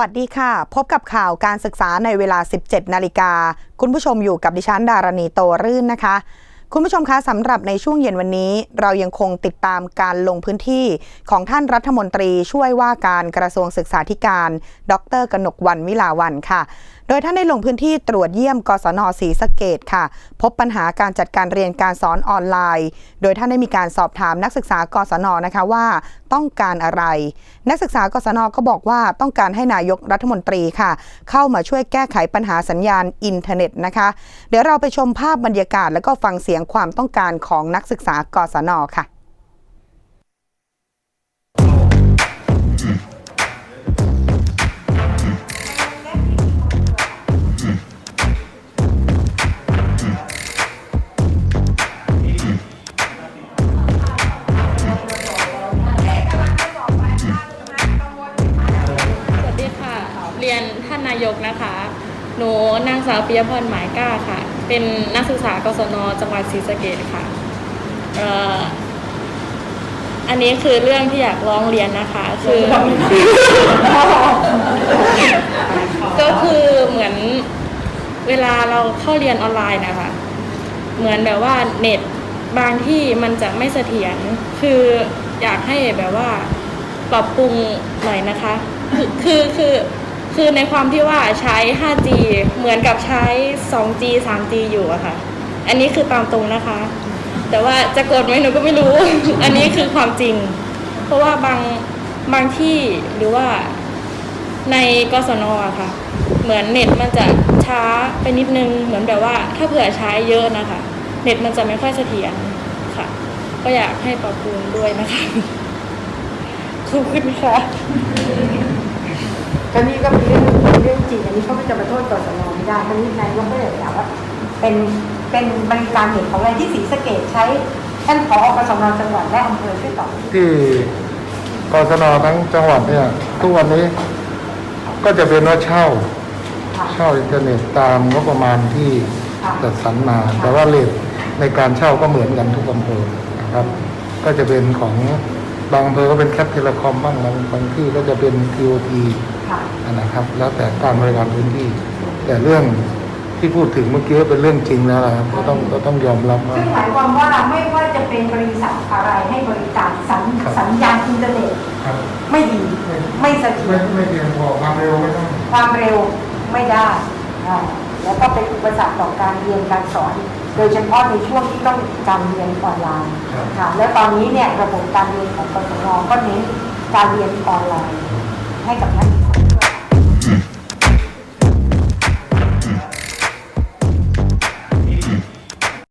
วัสดีค่ะ พบกับข่าวการศึกษาในเวลา 17 นาฬิกา คุณผู้ชมอยู่กับดิฉันดารณีโตรื่นนะคะ คุณผู้ชมคะสำหรับในช่วงเย็นวันนี้ เรายังคงติดตามการลงพื้นที่ของท่านรัฐมนตรีช่วยว่าการกระทรวงศึกษาธิการ ดรกนกวันวิลาวันค่ะ โดยท่านได้ลงพื้นที่ตรวจเยี่ยมกศนศรีสะเกดค่ะ พบปัญหาการจัดการเรียนการสอนออนไลน์ โดยท่านได้มีการสอบถามนักศึกษากศนนะคะว่า ต้องการอะไร นักศึกษากศนก็บอกว่าต้องการให้นายกรัฐมนตรีค่ะ เข้ามาช่วยแก้ไขปัญหาสัญญาณอินเทอร์เน็ตนะคะ เดี๋ยวเราไปชมภาพบรรยากาศ แล้วก็ฟังเสียงความต้องการของนักศึกษากศนค่ะ เรียนท่านนายกนะคะ หนูนางสาวปิยพรหมายกล้าค่ะ เป็นนักศึกษากศนจังหวัดศรีสะเกษค่ะเอ่ออันนี้คือเรื่องที่อยากร้องเรียนนะคะ คือ ก็คือเหมือนเวลาเราเข้าเรียนออนไลน์นะคะ เหมือนแบบว่าเน็ตบางที่มันจะไม่เสถียรคืออยากให้แบบว่าปรับปรุงหน่อยนะคะ คือคือ คือในความที่ว่าใช้ 5G เหมือนกับใช้ 2G 3G อยู่อะค่ะ อันนี้คือตามตรงนะคะ แต่ว่าจะกดไหมหนูก็ไม่รู้ อันนี้คือความจริง เพราะว่าบางบางที่หรือว่าในกศนอะค่ะ เหมือนเน็ตมันจะช้าไปนิดนึง เหมือนแบบว่าถ้าเผื่อใช้เยอะนะคะ เน็ตมันจะไม่ค่อยเสถียรค่ะ ก็อยากให้ปรับปรุงด้วยนะคะขอบคุณค่ะ ก็นี่ก็เป็นเรื่องเป็นเรื่องจริงอันนี้เขาไม่จะมาโทษกสนไม่ได้ทั้งนี้นายกก็เลยถามว่า เป็นเป็นบริการเน็ตของอะไรที่ศรีสะเกดใช้ท่านผอกสนจังหวัดและอำเภอช่วยตอบที่กศนทั้งจังหวัดเนี่ยทุกวันนี้ก็จะเป็นว่าเช่าค่ะเช่าอินเทอร์เน็ตตามงบประมาณที่ค่ะจัดสรรมา แต่ว่าเลทในการเช่าก็เหมือนกันทุกอำเภอนะครับ ก็จะเป็นของบางอำเภอก็เป็นแคปเทเลคอมบ้างบางบางที่ก็จะเป็น TOT ค่ะ นะครับ แล้วแต่การบริการพื้นที่ แต่เรื่องที่พูดถึงเมื่อกี้ก็เป็นเรื่องจริงแล้วนะครับก็ต้องก็ต้องยอมรับว่าซึ่งหมายความว่าไม่ว่าจะเป็นบริษัทอะไรให้บริการสัญครับสัญญาณอินเทอร์เน็ตครับไม่ดีไม่เสถียไม่รไม่เพียงพอความเร็วไม่ต้องความเร็วไม่ได้อ่าแล้วก็เป็นอุปสรรคต่อการเรียนการสอน โดยเฉพาะในช่วงที่ต้องการเรียนออนไลน์ครับค่ะและตอนนี้เนี่ยระบบการเรียนของกศนก็เน้นการเรียนออนไลน์ให้กับนักศึกษา